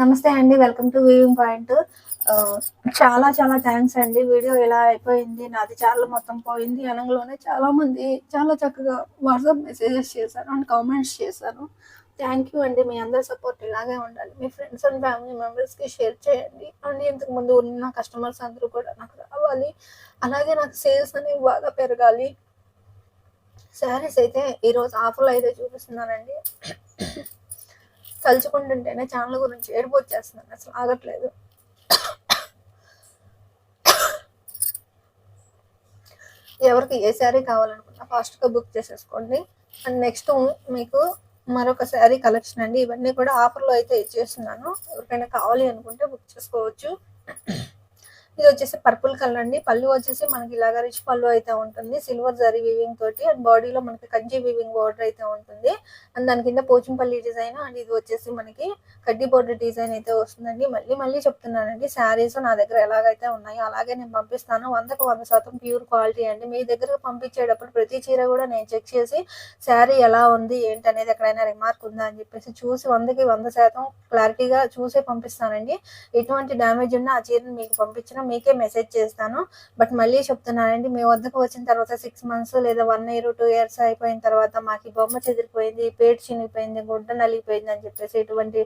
నమస్తే అండి welcome to weaving point. చాలా చాలా థ్యాంక్స్ అండి. వీడియో ఎలా అయిపోయింది నాది చాలా మొత్తం పోయింది అనగలోనే చాలా మంది చాలా చక్కగా వాట్సాప్ మెసేజెస్ చేశారు అండ్ కామెంట్స్ చేశారు. థ్యాంక్ యూ అండి. మీ అందరి సపోర్ట్ ఇలాగే ఉండాలి. మీ ఫ్రెండ్స్ అండ్ ఫ్యామిలీ మెంబర్స్కి షేర్ చేయండి. అండ్ ఇంతకు ముందు ఉన్న కస్టమర్స్ అందరూ కూడా నాకు రావాలి. అలాగే నాకు సేల్స్ అనేవి బాగా పెరగాలి. శారీస్ అయితే ఈరోజు ఆఫర్లో అయితే చూపిస్తున్నానండి. తలుచుకుంటుంటేనే ఛానల్ గురించి ఏడుపు వచ్చేస్తున్నాను అసలు ఆగట్లేదు. ఎవరికి ఏ శారీ కావాలనుకున్నా ఫాస్ట్గా బుక్ చేసేసుకోండి. అండ్ నెక్స్ట్ మీకు మరొక శారీ కలెక్షన్ అండి. ఇవన్నీ కూడా ఆఫర్లో అయితే ఇచ్చేస్తున్నాను. ఎవరికైనా కావాలి అనుకుంటే బుక్ చేసుకోవచ్చు. ఇది వచ్చేసి పర్పుల్ కలర్ అండి. పళ్ళు వచ్చేసి మనకి ఇలాగ రిచ్ పళ్ళు అయితే ఉంటుంది. సిల్వర్ జరీ వీవింగ్ తోటి అండ్ బాడీలో మనకి కంచి వీవింగ్ బోర్డర్ అయితే ఉంటుంది. అండ్ దాని కింద పోచంపల్లి డిజైన్ అండ్ ఇది వచ్చేసి మనకి కడ్డీ బోర్డర్ డిజైన్ అయితే వస్తుందండి. మళ్ళీ మళ్ళీ చెప్తున్నానండి శారీస్ నా దగ్గర ఎలాగైతే ఉన్నాయో అలాగే నేను పంపిస్తాను. వందకు వంద శాతం ప్యూర్ క్వాలిటీ అండి. మీ దగ్గరకు పంపించేటప్పుడు ప్రతి చీర కూడా నేను చెక్ చేసి శారీ ఎలా ఉంది ఏంటి అనేది ఎక్కడైనా రిమార్క్ ఉందా అని చెప్పేసి చూసి వందకి వంద శాతం క్లారిటీగా చూసే పంపిస్తానండి. ఎటువంటి డ్యామేజ్ ఉన్నా ఆ చీరని మీకు పంపించిన మీకే మెసేజ్ చేస్తాను. బట్ మళ్ళీ చెప్తున్నానండి మీ వద్దకు వచ్చిన తర్వాత సిక్స్ మంత్స్ లేదా వన్ ఇయర్ టూ ఇయర్స్ అయిపోయిన తర్వాత మాకు ఈ బొమ్మ చెదిరిపోయింది పేట్ చినిగిపోయింది గుడ్డ నలిగిపోయింది అని చెప్పేసి ఎటువంటి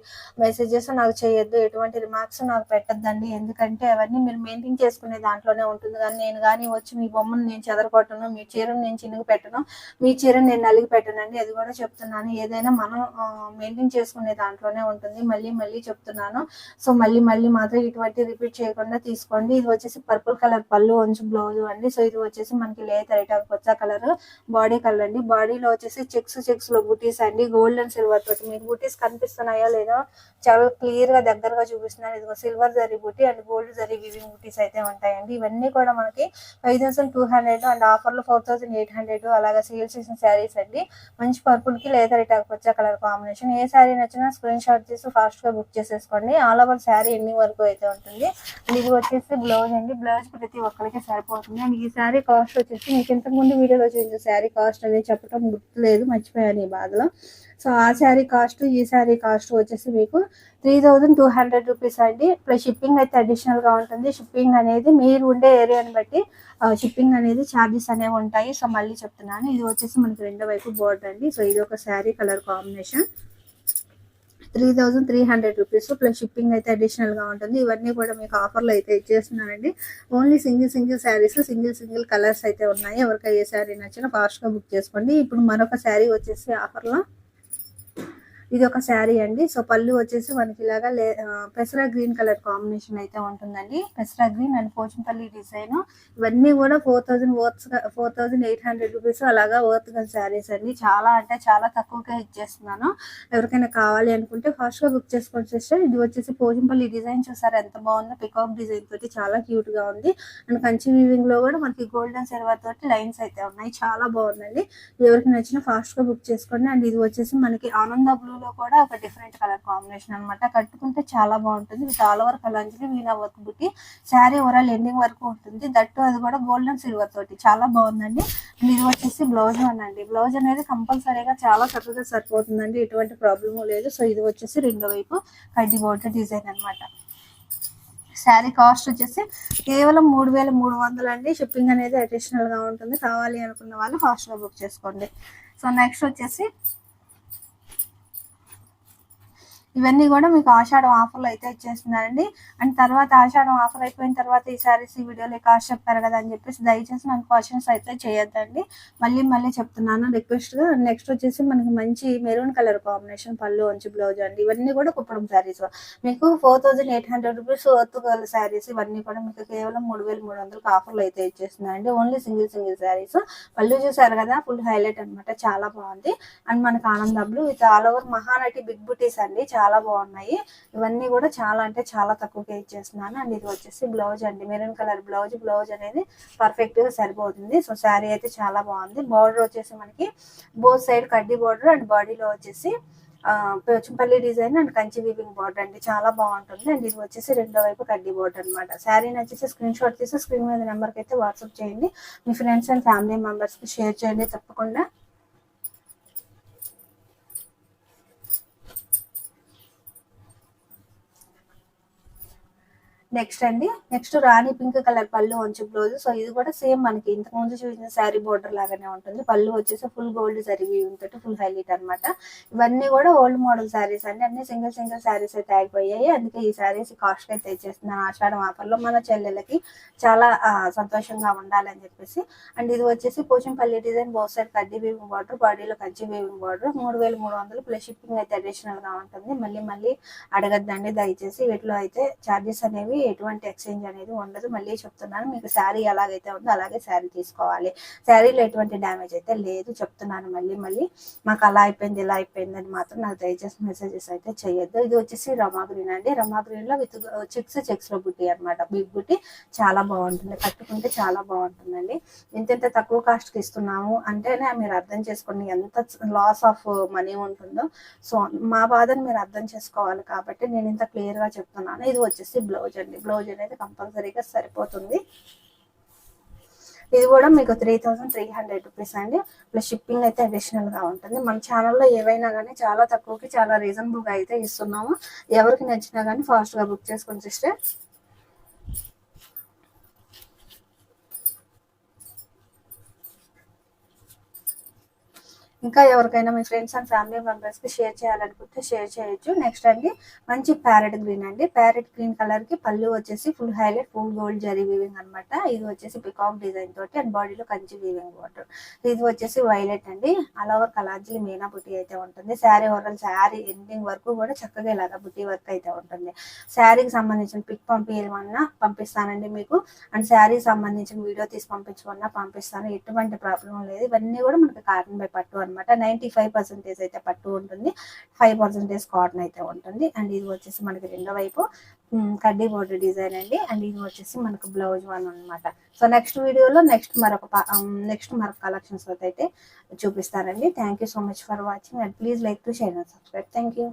మెసేజెస్ నాకు చేయొద్దు ఎటువంటి రిమార్క్స్ నాకు పెట్టద్దండి. ఎందుకంటే అవన్నీ మీరు మెయింటైన్ చేసుకునే దాంట్లోనే ఉంటుంది. కానీ నేను కానీ వచ్చి మీ బొమ్మను నేను చెదరగొట్టను మీ చీరను నేను చినిగి పెట్టను మీ చీరను నేను నలిగి పెట్టనండి అది కూడా చెప్తున్నాను. ఏదైనా మనం మెయింటైన్ చేసుకునే దాంట్లోనే ఉంటుంది. మళ్ళీ మళ్ళీ చెప్తున్నాను. సో మళ్ళీ మళ్ళీ మాత్రం ఇటువంటి రిపీట్ చేయకుండా తీసుకోండి. ఇది వచ్చేసి పర్పుల్ కలర్ పళ్ళు వంచు బ్లౌజ్ అండి. సో ఇది వచ్చేసి మనకి లేత రైట్ కొత్త కలర్ బాడీ కలర్ అండి. బాడీలో వచ్చేసి చెక్స్ చెక్స్లో బుటీస్ అండి. గోల్డ్ అండ్ సిల్వర్ తోటి మీకు బుటీస్ కనిపిస్తున్నాయో లేదో చాలా క్లియర్గా దగ్గరగా చూపిస్తున్నాను ఇది silver zari buti and gold zari weaving బుటీస్ అయితే ఉంటాయండి. ఇవన్నీ కూడా మనకి five thousand two hundred and ఆఫర్లో ఫోర్ థౌసండ్ ఎయిట్ హండ్రెడ్ అలాగే సేల్ చేసిన శారీస్ అండి. మంచి పర్పుల్కి లేత రైట్ వచ్చే కలర్ కాంబినేషన్. ఏ శారీ నచ్చినా స్క్రీన్ షాట్ చేసి ఫాస్ట్గా బుక్ చేసేసుకోండి. ఆల్ ఓవర్ శారీ ఎన్ని వరకు అయితే ఉంటుంది. ఇది వచ్చేసి బ్లౌజ్ అండి. బ్లౌజ్ ప్రతి ఒక్కరికి సరిపోతుంది. అండ్ ఈ శారీ కాస్ట్ వచ్చేసి మీకు ఇంతకు ముందు వీడియోలో చూసిన శారీ కాస్ట్ అనేది చెప్పడం గుర్తులేదు మర్చిపోయాను ఈ బాధలో. సో ఆ శారీ కాస్ట్ ఈ శారీ కాస్ట్ వచ్చేసి మీకు three thousand two hundred rupees అండి. ప్లస్ షిప్పింగ్ అయితే అడిషనల్గా ఉంటుంది. షిప్పింగ్ అనేది మీరు ఉండే ఏరియాని బట్టి షిప్పింగ్ అనేది ఛార్జెస్ అనేవి ఉంటాయి. సో మళ్ళీ చెప్తున్నాను. ఇది వచ్చేసి మనకి రెండో వైపు బోర్డర్ అండి. సో ఇది ఒక sari colour combination three thousand three hundred rupees. Plus shipping అయితే అడిషనల్గా ఉంటుంది. ఇవన్నీ కూడా మీకు ఆఫర్లో అయితే ఇచ్చేస్తున్నానండి. Only single single saris single single colours అయితే ఉన్నాయి. ఎవరికైనా ఏ శారీ నచ్చినా ఫాస్ట్గా బుక్ చేసుకోండి. ఇప్పుడు మరొక శారీ వచ్చేసి ఆఫర్లో ఇది ఒక శారీ అండి. సో పళ్ళు వచ్చేసి మనకి ఇలాగా లే పెసరా గ్రీన్ కలర్ కాంబినేషన్ అయితే ఉంటుందండి. పెసరా గ్రీన్ అండ్ పోచంపల్లి డిజైన్. ఇవన్నీ కూడా four thousand worths four thousand eight hundred rupees అలాగా వర్త్ గల శారీస్ అండి. చాలా అంటే చాలా తక్కువగా ఇచ్చేస్తున్నాను ఎవరికైనా కావాలి అనుకుంటే ఫాస్ట్గా బుక్ చేసుకొని సిస్టర్ ఇది వచ్చేసి పోచంపల్లి డిజైన్. చూసారు ఎంత బాగుందో. పికాక్ డిజైన్ తోటి చాలా క్యూట్గా ఉంది. అండ్ కంచి వీవింగ్లో కూడా మనకి గోల్డెన్ సిల్వర్ తోటి లైన్స్ అయితే ఉన్నాయి. చాలా బాగుందండి. ఎవరికి నచ్చిన ఫాస్ట్గా బుక్ చేసుకోండి. అండ్ ఇది వచ్చేసి మనకి ఆనంద బ్లూ లో కూడా ఒక డిఫరెంట్ కలర్ కాంబినేషన్ అనమాట కట్టుకుంటే చాలా బాగుంటుంది. విత్ ఆల్ ఓవర్ కలంజలి వీణా వర్క్ బుట్టి శారీ ఓవరాల్ ఎండింగ్ వరకు ఉంటుంది. దట్టు అది కూడా గోల్డ్ అండ్ సిల్వర్ తోటి. చాలా బాగుందండి. అండ్ ఇది వచ్చేసి బ్లౌజ్ అనండి బ్లౌజ్ అనేది కంపల్సరీగా చాలా చక్కగా సరిపోతుందండి. ఎటువంటి ప్రాబ్లము లేదు. సో ఇది వచ్చేసి రెండో వైపు కడ్డీ బోర్డర్ డిజైన్ అనమాట శారీ కాస్ట్ వచ్చేసి కేవలం మూడు వేల మూడు వందలు అండి. షిప్పింగ్ అనేది అడిషనల్గా ఉంటుంది. కావాలి అనుకున్న వాళ్ళు ఫాస్ట్గా బుక్ చేసుకోండి. సో నెక్స్ట్ వచ్చేసి ఇవన్నీ కూడా మీకు ఆషాఢం ఆఫర్లో అయితే ఇచ్చేస్తున్నారండి అండ్ తర్వాత ఆషాఢం ఆఫర్ అయిపోయిన తర్వాత ఈ సారీస్ ఈ వీడియోలో కాస్ట్ చెప్పారు కదా అని చెప్పేసి దయచేసి నాకు క్వశ్చన్స్ అయితే చేయొద్దండి. మళ్ళీ మళ్ళీ చెప్తున్నాను రిక్వెస్ట్గా నెక్స్ట్ వచ్చేసి మనకి మంచి మెరూన్ కలర్ కాంబినేషన్ పళ్ళు వంచి బ్లౌజ్ అండి. ఇవన్నీ కూడా కుప్పడం శారీస్ మీకు four thousand eight hundred rupees worth గల శారీస్ ఇవన్నీ కూడా మీకు కేవలం మూడు వేల మూడు వందలకు ఆఫర్లు అయితే ఇచ్చేస్తున్నారండి ఓన్లీ సింగిల్ సింగిల్ శారీస్ పళ్ళు చూసారు కదా ఫుల్ హైలైట్ అన్నమాట. చాలా బాగుంది. అండ్ మనకి ఆనందబ్లు with all over Mahanati big బుటీస్ అండి. చాలా చాలా బాగున్నాయి. ఇవన్నీ కూడా చాలా అంటే చాలా తక్కువగా ఇచ్చేస్తున్నాను. అండ్ ఇది వచ్చేసి బ్లౌజ్ అండి. Maroon colour blouse. బ్లౌజ్ అనేది పర్ఫెక్ట్గా సరిపోతుంది. సో శారీ అయితే చాలా బాగుంది. బార్డర్ వచ్చేసి మనకి బోత్ సైడ్ కడ్డీ బార్డర్ అండ్ బాడీలో వచ్చేసి ఆ, design and Kanchi weaving border అండి. చాలా బాగుంటుంది. అండ్ ఇది వచ్చేసి రెండో వైపు కడ్డీ బోర్డర్ అనమాట శారీని వచ్చేసి స్క్రీన్ షాట్ తీసి స్క్రీన్ మీద నెంబర్కి అయితే వాట్సాప్ చేయండి. మీ ఫ్రెండ్స్ అండ్ ఫ్యామిలీ మెంబర్స్కి షేర్ చేయండి తప్పకుండా. నెక్స్ట్ అండి. నెక్స్ట్ రాణి పింక్ కలర్ పళ్ళు వచ్చి బ్లౌజ్ సో ఇది కూడా సేమ్ మనకి. ఇంతకు ముందు చూసిన శారీ బోర్డర్ లాగానే ఉంటుంది. పళ్ళు వచ్చేసి ఫుల్ గోల్డ్ జరిగి ఉంటుంది ఫుల్ హైలైట్ అన్నమాట. ఇవన్నీ కూడా ఓల్డ్ మోడల్ శారీస్ అండి. అన్ని సింగిల్ సింగిల్ శారీస్ అయితే ఆగిపోయాయి అందుకే ఈ శారీస్ కాస్ట్ అయితే ఇచ్చేస్తున్నాను ఆషాఢం ఆఫర్లో మన చెల్లెలకి చాలా సంతోషంగా ఉండాలని చెప్పేసి. అండ్ ఇది వచ్చేసి పోచంపల్లి డిజైన్ బోత్ సైడ్ కడ్డీ వీవింగ్ బార్డర్ బాడీలో కంచి వీవింగ్ బార్డర్ మూడు వేల మూడు వందలు ప్లస్ షిప్పింగ్ అయితే అడిషనల్గా ఉంటుంది. మళ్ళీ మళ్ళీ అడగద్దండి. దయచేసి వీటిలో అయితే ఛార్జెస్ అనేవి ఎటువంటి ఎక్స్చేంజ్ అనేది ఉండదు. మళ్ళీ చెప్తున్నాను మీకు శారీ ఎలాగైతే ఉందో అలాగే శారీ తీసుకోవాలి. శారీలో ఎటువంటి డ్యామేజ్ అయితే లేదు చెప్తున్నాను మళ్ళీ మళ్ళీ. మాకు అలా అయిపోయింది ఇలా అయిపోయింది అని మాత్రం నాకు దయచేసి మెసేజెస్ అయితే చేయొద్దు. ఇది వచ్చేసి రమా గ్రీన్ అండి. రమా గ్రీన్లో విత్ చిక్స్ చెక్స్లో బుట్టి అనమాట బిగ్ బుట్టి చాలా బాగుంటుంది. కట్టుకుంటే చాలా బాగుంటుందండి. ఇంత తక్కువ కాస్ట్కి ఇస్తున్నాము అంటేనే మీరు అర్థం చేసుకోండి ఎంత లాస్ ఆఫ్ మనీ ఉంటుందో. సో మా బాధను మీరు అర్థం చేసుకోవాలి కాబట్టి నేను ఇంత క్లియర్గా చెప్తున్నాను. ఇది వచ్చేసి బ్లౌజ్ అండి. బ్లౌజ్ అనేది కంపల్సరీగా సరిపోతుంది. ఇది కూడా మీకు three thousand three hundred rupees అండి. ప్లస్ షిప్పింగ్ అయితే అడిషనల్గా ఉంటుంది. మన ఛానల్లో ఏవైనా కానీ చాలా తక్కువకి చాలా రీజనబుల్గా అయితే ఇస్తున్నాము. ఎవరికి నచ్చినా కానీ ఫాస్ట్గా బుక్ చేసుకొని సిస్టర్ ఇంకా ఎవరికైనా మీ ఫ్రెండ్స్ అండ్ ఫ్యామిలీ మెంబర్స్కి షేర్ చేయాలనుకుంటే షేర్ చేయొచ్చు. నెక్స్ట్ అండి మంచి ప్యారెట్ గ్రీన్ అండి. ప్యారెట్ గ్రీన్ కలర్కి పళ్ళు వచ్చేసి full highlight full gold zari weaving అన్నమాట. ఇది వచ్చేసి పికాక్ డిజైన్ తోటి అండ్ బాడీలో కంచి వీవింగ్ వాటర్ ఇది వచ్చేసి వైలెట్ అండి. ఆల్ ఓవర్ కలాంజీ మీనా బుట్టి అయితే ఉంటుంది. శారీ ఓవరాల్ శారీ ఎండింగ్ వరకు కూడా చక్కగా ఇలాగా బుట్టి వర్క్ అయితే ఉంటుంది. శారీకి సంబంధించిన పిక్ పంపించమన్నా పంపిస్తానండి మీకు. అండ్ శారీకి సంబంధించిన వీడియో తీసి పంపించమన్నా పంపిస్తాను. ఎటువంటి ప్రాబ్లం లేదు. ఇవన్నీ కూడా మనకి కాటన్ బై పట్టు అనమాట నైంటీ ఫైవ్ పర్సెంటేజ్ అయితే పట్టు ఉంటుంది. ఫైవ్ పర్సెంటేజ్ కాటన్ అయితే ఉంటుంది. అండ్ ఇది వచ్చేసి మనకి రెండో వైపు కడ్డీ బోర్డర్ డిజైన్ అండి. అండ్ ఇది వచ్చేసి మనకు బ్లౌజ్ వన్ అనమాట సో నెక్స్ట్ వీడియోలో నెక్స్ట్ మరొక నెక్స్ట్ మరొక కలెక్షన్స్ అయితే చూపిస్తానండి. Thank you so much for watching and please like to share and subscribe thank you